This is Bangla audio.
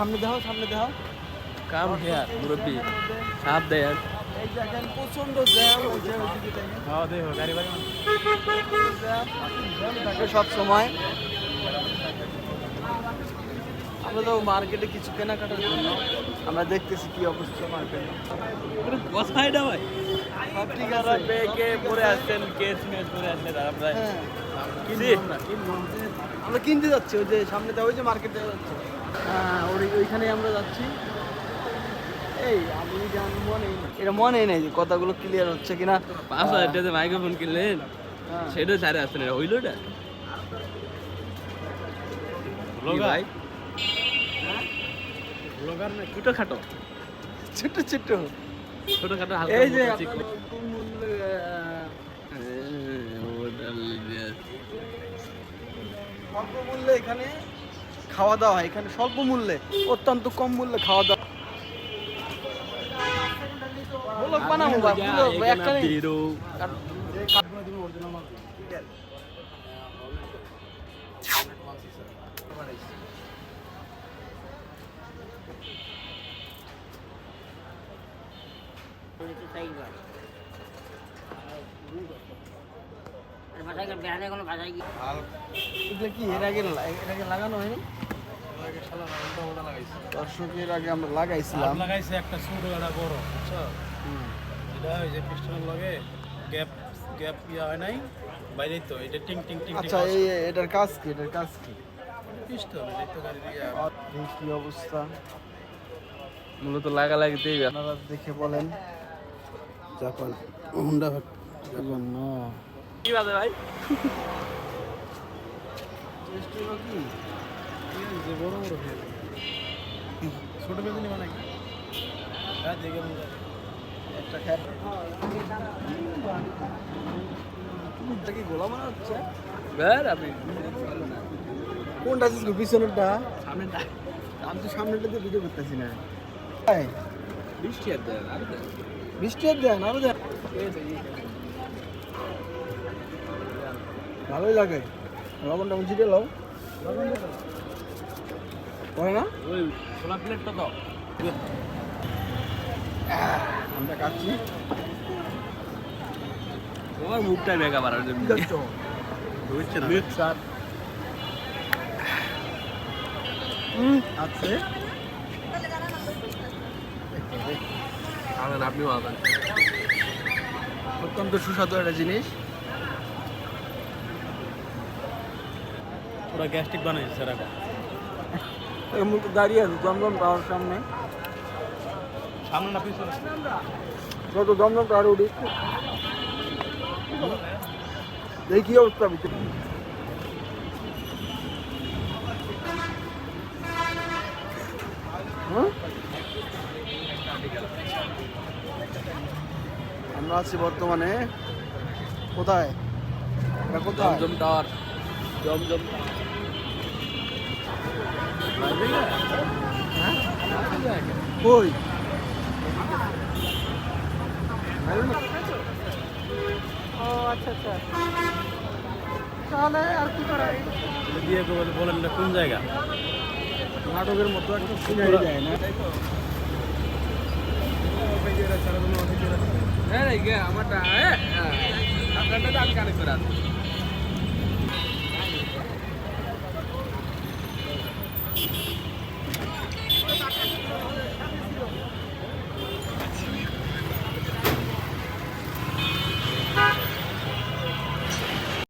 সামনে দেখো সামনে দেখো কাম হেয়ার মুরব্বি। সাপ দেয় সব দেখেন প্রচণ্ড জ্যাম ওই যে ওইদিকে দেখেন হ্যাঁ দেখো গাড়ি বাড়ি জ্যাম জ্যাম থাকে সব সময় আমরা তো মার্কেটে কিছু কেনাকাটার জন্য আমরা দেখতেছি কি অবস্থা মার্কেটে কোথায় এটা ভাই সব ঠিক আপনারা আছে বেগে পরে আসছেন কেস মেস পরে আসছেন আর আমরা হ্যাঁ। আমরা কিনতে যাচ্ছি ওই যে সামনে ওই যে মার্কেটে যাচ্ছি। হ্যাঁ ওই ওইখানে আমরা যাচ্ছি। এই আমি মনে এটা মনে নেই যে কথাগুলো ক্লিয়ার হচ্ছে কিনা। পাঁচ হাজার টাকাতে মাইক্রোফোন কিনলেন? হ্যাঁ। সেটাও সারে আসছেন এটা হইল এটা ভাই। ব্লগার না ছোটো খাটো। ছোট ছোট। ছোটো খাটো হালকা এই যে মোটা আপনার চিকন। কোন মূল্যে, স্বল্প মূল্যে এখানে খাওয়া দাওয়া হয় এখানে স্বল্প মূল্যে অত্যন্ত কম মূল্যে খাওয়া দাওয়া। বানাবো এগুলো কি? এর আগে লা- এর আগে লাগানো হয়নি? দর্শকের আগে আমরা লাগাইছিলাম। লাগাইছে একটা ছোট একটা বড় বুঝছ? হুম। এটা ওই যে পিস্টনের লগে গ্যাপ গ্যাপ ইয়া হয় নাই? বাইরে তো এটা টিং টিং টিং আচ্ছা এই এটার কাজ কি? এটার কাজ কি? পিস্টন এটা তো গাড়ি ইয়া। কি অবস্থা? মূলত লাগা লাগিতেই আপনারা দেখে বলেন। জাপান হুন্ডা জাপান না। কি বাজে ভাই? বড় বড় ছোট বেগুনি মানে হ্যাঁ দেখে। একটা কি গোলা মারা হচ্ছে বের আপনি কোনটা ছিল পিছনেরটা? সামনেটা আমি তো সামনেটা দিয়ে ভিডিও করতেছি না। বৃষ্টি আর দেয় আর দেয় বৃষ্টি আর দেন আরও দেন ভালোই লাগে। লবণ টবণ ছিটে লাও। হয় না? ছোলা প্লেটটা তো আমরা কাটছি। তোমার মুখটাই মেগা বাড়ার জন্য বুঝছে না। স্যার। হুম আছে। খাবেন আপনিও খাবেন অত্যন্ত সুস্বাদু একটা জিনিস। পুরো গ্যাস্ট্রিক বানাইছে স্যার এখন। এই মুখ দাঁড়িয়ে আছে দমদম টাওয়ার সামনে। সামনে না পিছনে? কত দমদম টাওয়ার উঠি। দেখি কি অবস্থা ভিতরে? হুম? আমরা আছি বর্তমানে। কোথায়? এটা কোথায়? জমজম টাওয়ার। জমজম হ্যাঁ? কই? ও আচ্ছা আচ্ছা। তাহলে আর কি করা দিয়ে বলেন এটা কোন জায়গা? নাটকের মতো একটা সিনারি যায় না? হ্যাঁ রে গে আমারটা হ্যাঁ? আপনারটা